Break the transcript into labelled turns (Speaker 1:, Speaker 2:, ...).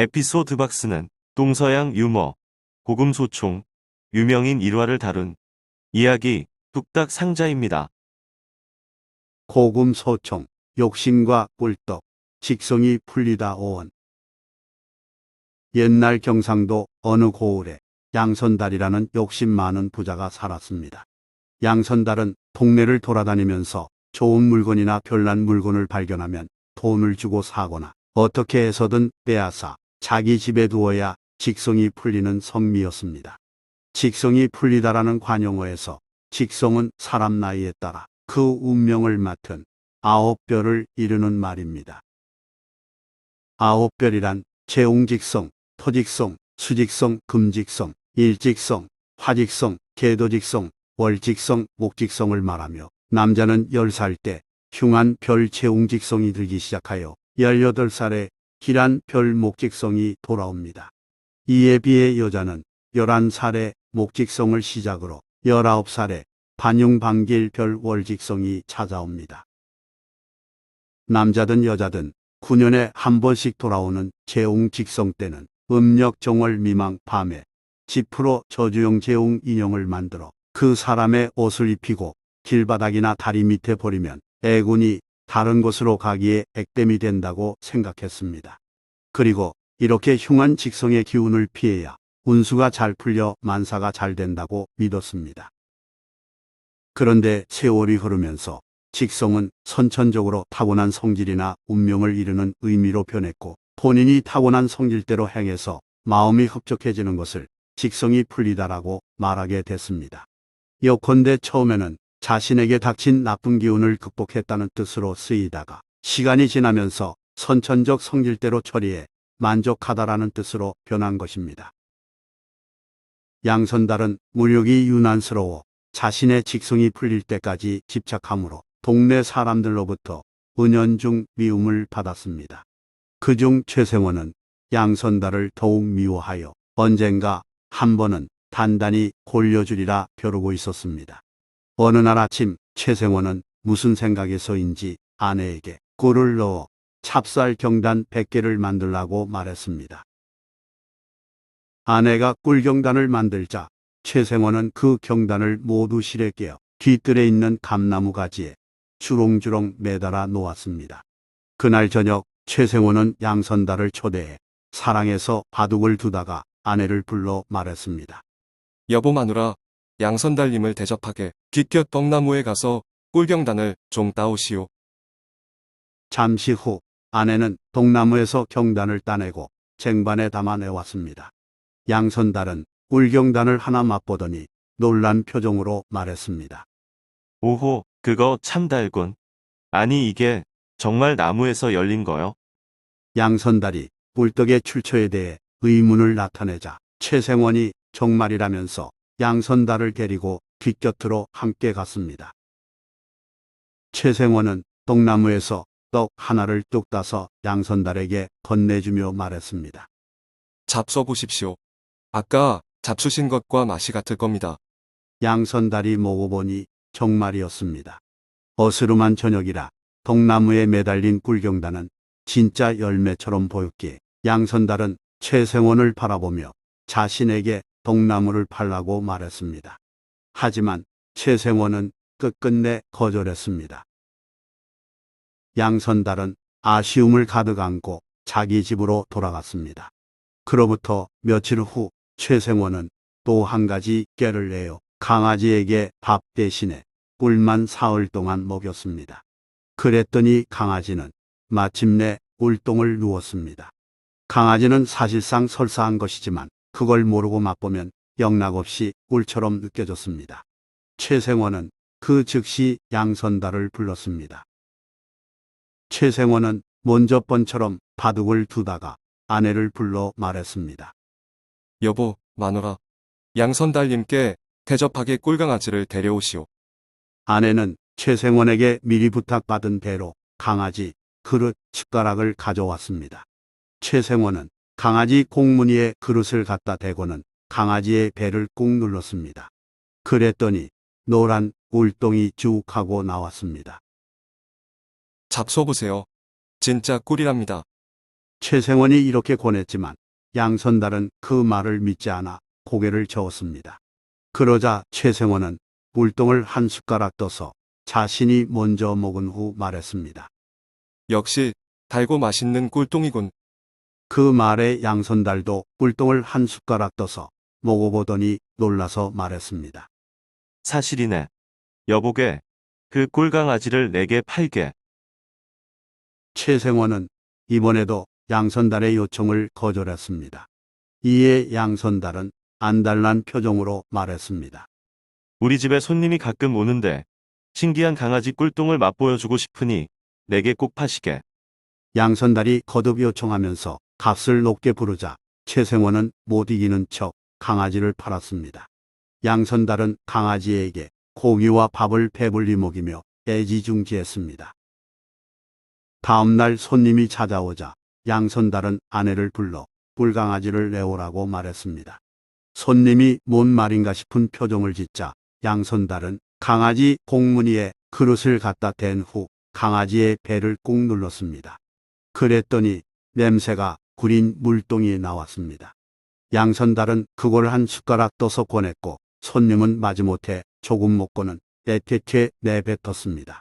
Speaker 1: 에피소드 박스는 동서양 유머, 고금 소총, 유명인 일화를 다룬 이야기 뚝딱 상자입니다.
Speaker 2: 고금 소총, 욕심과 꿀떡, 직성이 풀리다 오원. 옛날 경상도 어느 고을에 양선달이라는 욕심 많은 부자가 살았습니다. 양선달은 동네를 돌아다니면서 좋은 물건이나 별난 물건을 발견하면 돈을 주고 사거나 어떻게 해서든 빼앗아 자기 집에 두어야 직성이 풀리는 성미였습니다. 직성이 풀리다라는 관용어에서 직성은 사람 나이에 따라 그 운명을 맡은 아홉 별을 이루는 말입니다. 아홉 별이란 재홍직성, 토직성, 수직성, 금직성, 일직성, 화직성, 계도직성, 월직성, 목직성을 말하며 남자는 10살 때 흉한 별 재홍직성이 들기 시작하여 18살에 길한 별 목직성이 돌아옵니다. 이에 비해 여자는 11살에 목직성을 시작으로 19살에 반용반길 별 월직성이 찾아옵니다. 남자든 여자든 9년에 한 번씩 돌아오는 재홍 직성 때는 음력 정월 미망 밤에 지프로 저주용 재홍 인형을 만들어 그 사람의 옷을 입히고 길바닥이나 다리 밑에 버리면 애군이 다른 곳으로 가기에 액땜이 된다고 생각했습니다. 그리고 이렇게 흉한 직성의 기운을 피해야 운수가 잘 풀려 만사가 잘 된다고 믿었습니다. 그런데 세월이 흐르면서 직성은 선천적으로 타고난 성질이나 운명을 이루는 의미로 변했고 본인이 타고난 성질대로 행해서 마음이 흡족해지는 것을 직성이 풀리다라고 말하게 됐습니다. 여컨대 처음에는 자신에게 닥친 나쁜 기운을 극복했다는 뜻으로 쓰이다가 시간이 지나면서 선천적 성질대로 처리해 만족하다라는 뜻으로 변한 것입니다. 양선달은 무력이 유난스러워 자신의 직성이 풀릴 때까지 집착함으로 동네 사람들로부터 은연중 미움을 받았습니다. 그중 최생원은 양선달을 더욱 미워하여 언젠가 한 번은 단단히 골려주리라 벼르고 있었습니다. 어느 날 아침 최생원은 무슨 생각에서인지 아내에게 꿀을 넣어 찹쌀 경단 100개를 만들라고 말했습니다. 아내가 꿀 경단을 만들자 최생원은 그 경단을 모두 실에 깨어 뒤뜰에 있는 감나무 가지에 주렁주렁 매달아 놓았습니다. 그날 저녁 최생원은 양선달을 초대해 사랑해서 바둑을 두다가 아내를 불러 말했습니다.
Speaker 3: 여보 마누라, 양선달님을 대접하게 뒷곁 뻥나무에 가서 꿀경단을 좀 따오시오.
Speaker 2: 잠시 후 아내는 동나무에서 경단을 따내고 쟁반에 담아내왔습니다. 양선달은 꿀경단을 하나 맛보더니 놀란 표정으로 말했습니다.
Speaker 1: 오호, 그거 참 달군. 아니 이게 정말 나무에서 열린 거요?
Speaker 2: 양선달이 꿀떡의 출처에 대해 의문을 나타내자 최생원이 정말이라면서 양선달을 데리고 뒷곁으로 함께 갔습니다. 최생원은 동나무에서 떡 하나를 뚝 따서 양선달에게 건네주며 말했습니다.
Speaker 3: 잡숴 보십시오. 아까 잡수신 것과 맛이 같을 겁니다.
Speaker 2: 양선달이 먹어보니 정말이었습니다. 어스름한 저녁이라 동나무에 매달린 꿀경단은 진짜 열매처럼 보였기에 양선달은 최생원을 바라보며 자신에게 동나무를 팔라고 말했습니다. 하지만 최생원은 끝끝내 거절했습니다. 양선달은 아쉬움을 가득 안고 자기 집으로 돌아갔습니다. 그로부터 며칠 후 최생원은 또 한 가지 깨를 내어 강아지에게 밥 대신에 꿀만 사흘 동안 먹였습니다. 그랬더니 강아지는 마침내 꿀똥을 누웠습니다. 강아지는 사실상 설사한 것이지만 그걸 모르고 맛보면 영락없이 꿀처럼 느껴졌습니다. 최생원은 그 즉시 양선달을 불렀습니다. 최생원은 먼저 번처럼 바둑을 두다가 아내를 불러 말했습니다.
Speaker 3: 여보, 마누라, 양선달님께 대접하게 꿀강아지를 데려오시오.
Speaker 2: 아내는 최생원에게 미리 부탁받은 대로 강아지, 그릇, 숟가락을 가져왔습니다. 최생원은 강아지 공무니에 그릇을 갖다 대고는 강아지의 배를 꾹 눌렀습니다. 그랬더니 노란 꿀똥이 쭉 하고 나왔습니다.
Speaker 3: 잡숴 보세요. 진짜 꿀이랍니다.
Speaker 2: 최생원이 이렇게 권했지만 양선달은 그 말을 믿지 않아 고개를 저었습니다. 그러자 최생원은 물동을 한 숟가락 떠서 자신이 먼저 먹은 후 말했습니다.
Speaker 3: 역시 달고 맛있는 꿀똥이군.
Speaker 2: 그 말에 양선달도 꿀똥을 한 숟가락 떠서 먹어보더니 놀라서 말했습니다.
Speaker 1: 사실이네. 여보게, 그 꿀강아지를 내게 팔게.
Speaker 2: 최생원은 이번에도 양선달의 요청을 거절했습니다. 이에 양선달은 안달난 표정으로 말했습니다.
Speaker 1: 우리 집에 손님이 가끔 오는데 신기한 강아지 꿀똥을 맛보여주고 싶으니 내게 꼭 파시게.
Speaker 2: 양선달이 거듭 요청하면서 값을 높게 부르자 최생원은 못 이기는 척 강아지를 팔았습니다. 양선달은 강아지에게 고기와 밥을 배불리 먹이며 애지중지했습니다. 다음 날 손님이 찾아오자 양선달은 아내를 불러 꿀강아지를 내오라고 말했습니다. 손님이 뭔 말인가 싶은 표정을 짓자 양선달은 강아지 공문이에 그릇을 갖다 댄 후 강아지의 배를 꾹 눌렀습니다. 그랬더니 냄새가 구린 물동이 나왔습니다. 양선달은 그걸 한 숟가락 떠서 꺼냈고 손님은 마지못해 조금 먹고는 애태케 내뱉었습니다.